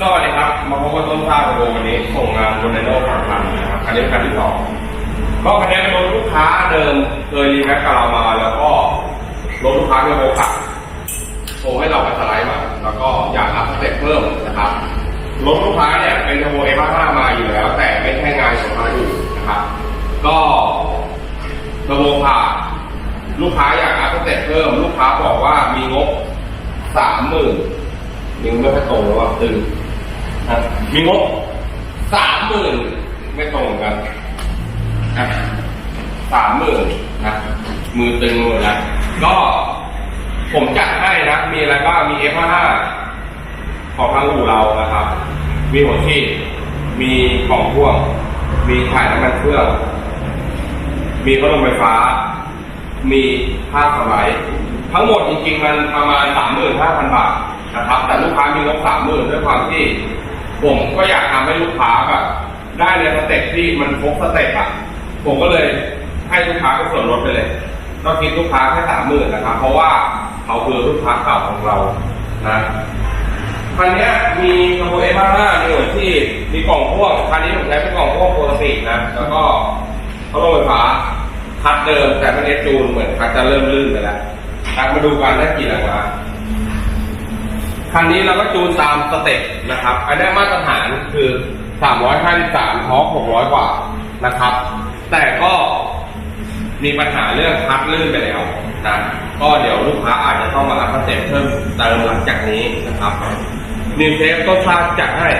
ก็วันนี้ครับมาพบต้นข้าวโบวันนี้ส่งงานบนไนโน่ฝั่งพันะครับคันนี้เคันที่สองก็คันนี้เป็นลูกค้าเดิมเคยรีแมคกับเรามาแล้วก็รถลูกค้าที่เราขับโทรให้เราไปสไลด์ รถลูกค้าเนี่ยเป็นเทอร์โบเอห้ามาอยู่แล้ว แต่ไม่ใช่งานของทางอื่นะครับ ก็เทอร์โบผ่าลูกค้าอยากอัพสเต็ปเพิ่ม ลูกค้าบอกว่ามีงบสามหมื่นนิ้วไม่ค่อยตรงแล้วว่าตึงนะมีงบสามหมื่นไม่ตรงกันสามหมื่นนะมือตึงหมดแล้วก็ผมจัดให้นะ มีอะไรบ้างมี F55 ของทางอู่เรานะครับ มีหัวฉีดมีของพ่วง มีถ่ายน้ำมันเครื่อง มีพัดลมไฟฟ้า มีผ้าสไลด์ทั้งหมดจริงๆมันประมาณ 35,000 บาทนะครับ แต่ลูกค้ามีงบ30,000ด้วยความที่ผมก็อยากทำให้ลูกค้าแบบได้ในสเต็ปที่มันครบสเต็ปอะ ผมก็เลยให้ลูกค้าเป็นส่วนลดไปเลยก็คิดลูกค้าแค่30,000นะครับ เพราะว่าเขาคือลูกค้าเก่าของเรานะ คันนี้มีกระโปรงเอฟห้ามีหัวที่มีกล่องพ่วงคันนี้ผมใช้เป็นกล่องพ่วงปกตินะ แล้วก็พัดลมไฟฟ้าคัดเดิมแต่ไม่ได้จูนเหมือนคัดจะเริ่มลื่นไปแล้วครับมาดูกันได้กี่แรงม้าคันนี้เราก็จูนตามสเต็ปนะครับ อันนี้มาตรฐานคือ 353ท็อป600 กว่านะครับ แต่ก็มีปัญหาเรื่องพัดลื่นไปแล้วนะก็เดี๋ยวลูกค้าอาจจะต้องมาอัพสเต็ปเพิ่มเติมหลังจากนี้นะครับ นิวเทปต้นชาติจัดให้